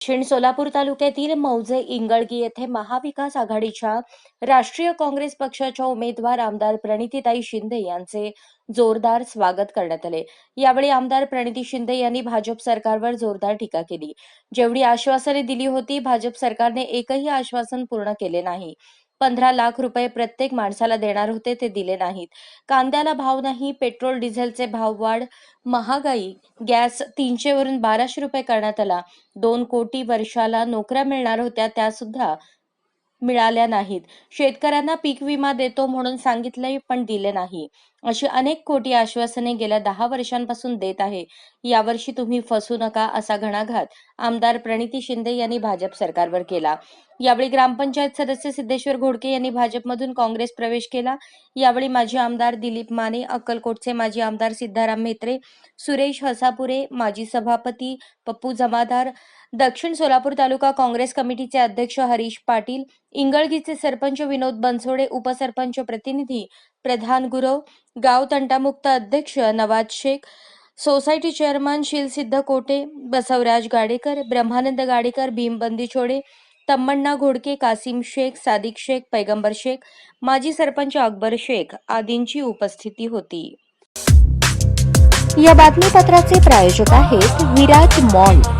दक्षिण सोलापूर तालुक्यातील मौजे इंगळगी येथे महाविकास आघाडीच्या राष्ट्रीय काँग्रेस पक्षाच्या उमेदवार आमदार प्रणितीताई शिंदे यांचे जोरदार स्वागत करण्यात आले. यावेळी आमदार प्रणिती शिंदे यांनी भाजप सरकारवर जोरदार टीका केली. जेवढी आश्वासने दिली होती भाजप सरकारने एकही आश्वासन पूर्ण केले नाही. पंधरा लाख रुपये प्रत्येक माणसाला देणार होते ते दिले नाहीत. कांद्याला भाव नाही पेट्रोल डिझेलचे भाव वाढ महागाई गॅस तीनशे वरून बाराशे रुपये करण्यात आला. दोन कोटी वर्षाला नोकऱ्या मिळणार होत्या त्या सुद्धा मिळाल्या नाहीत. शेतकऱ्यांना पीक विमा देतो म्हणून सांगितलंय पण दिले नाही. अशी अनेक खोटी आश्वासने गेल्या दहा वर्षांपासून देत आहे. यावर्षी तुम्ही फसू नका असा घणाघात आमदार प्रणिती शिंदे यांनी भाजप सरकारवर केला. यावेळी ग्रामपंचायत सदस्य सिद्धेश्वर घोडके यांनी भाजपमधून काँग्रेस प्रवेश केला. यावेळी माजी आमदार दिलीप माने अक्कलकोटचे माजी आमदार सिद्धाराम म्हेत्रे सुरेश हसापुरे माजी सभापती पप्पू जमादार दक्षिण सोलापूर तालुका काँग्रेस कमिटीचे अध्यक्ष हरीश पाटील इंगळगीचे सरपंच विनोद बनसोडे उपसरपंच प्रतिनिधी प्रधान गुरव गाव तंटामुक्त अध्यक्ष नवाज शेख सोसायटी चेअरमन शिलसिद्ध कोटे बसवराज गाडेकर ब्रह्मानंद गाडेकर भीम बंदीछोडे तम्मण्णा घोडके कासिम शेख सादिक शेख पैगंबर शेख माजी सरपंच अकबर शेख आदींची उपस्थिती होती. या बातमीपत्राचे प्रायोजक आहेत विराज मॉल